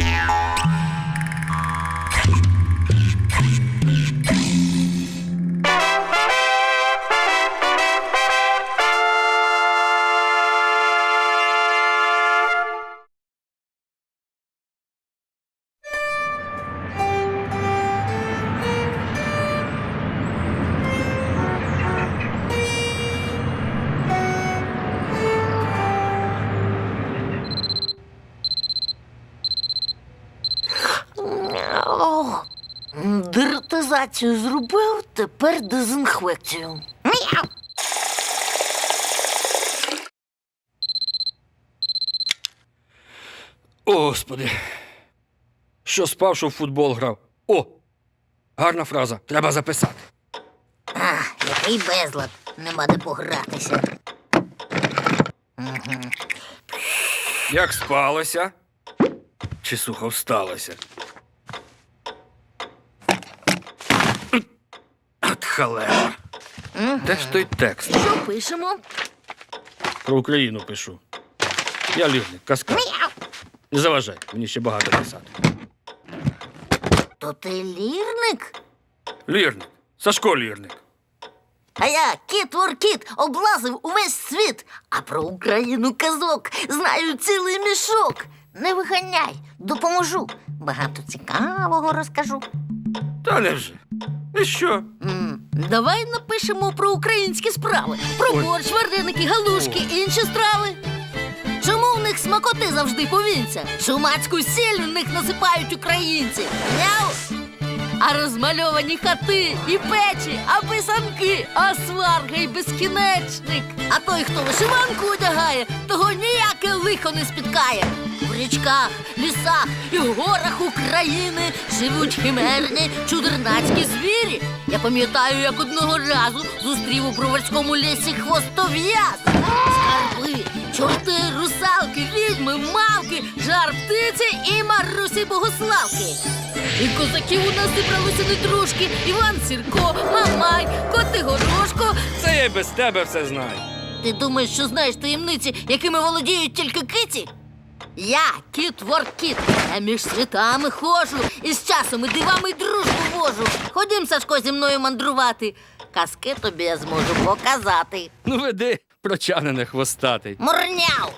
Yeah. О, дератизацію зробив, тепер дезінфекцію. Мяу. О, Господи. Що спав, що в футбол грав. О! Гарна фраза. Треба записати. А, який безлад. Нема де погратися. Як спалося? Чи сухо всталося? От халера. Де ж той текст? Що пишемо? Про Україну пишу. Я лірник, каскад. Не заважай, мені ще багато писати. То ти лірник? Лірник. Сашко лірник. А я кіт воркіт облазив увесь світ, а про Україну казок знаю цілий мішок. Не виганяй, допоможу. Багато цікавого розкажу. Та невже? І що? М, Давай напишемо про українські справи. Про Ой. борщ, вареники, галушки, інші страви. Чому в них смакоти завжди повінця? Шумацьку сіль в них насипають українці. Няу! А розмальовані хати і печі, а писанки, а сварга й безкінечник. А той, хто вишиванку одягає, того ніяке лихо не спіткає. В річках, лісах і горах України живуть химерні чудернацькі звірі. Я пам'ятаю, як одного разу зустрів у броварському лісі хвостов'яз. Скарби, чорти, відьми, мавки, жар птиці і Марусі Богославки. І козаків у нас зібралося не трошки. Іван Сірко, Мамай, Коти Горошко. Це я й без тебе все знаю. Ти думаєш, що знаєш таємниці, якими володіють тільки киті? Я кіт воркіт, я між світами ходжу, і з часом і дивами й дружбу вожу. Ходім, Сашко, зі мною мандрувати. Казки тобі я зможу показати. Ну веди, прочанене хвостатий. Мурняв!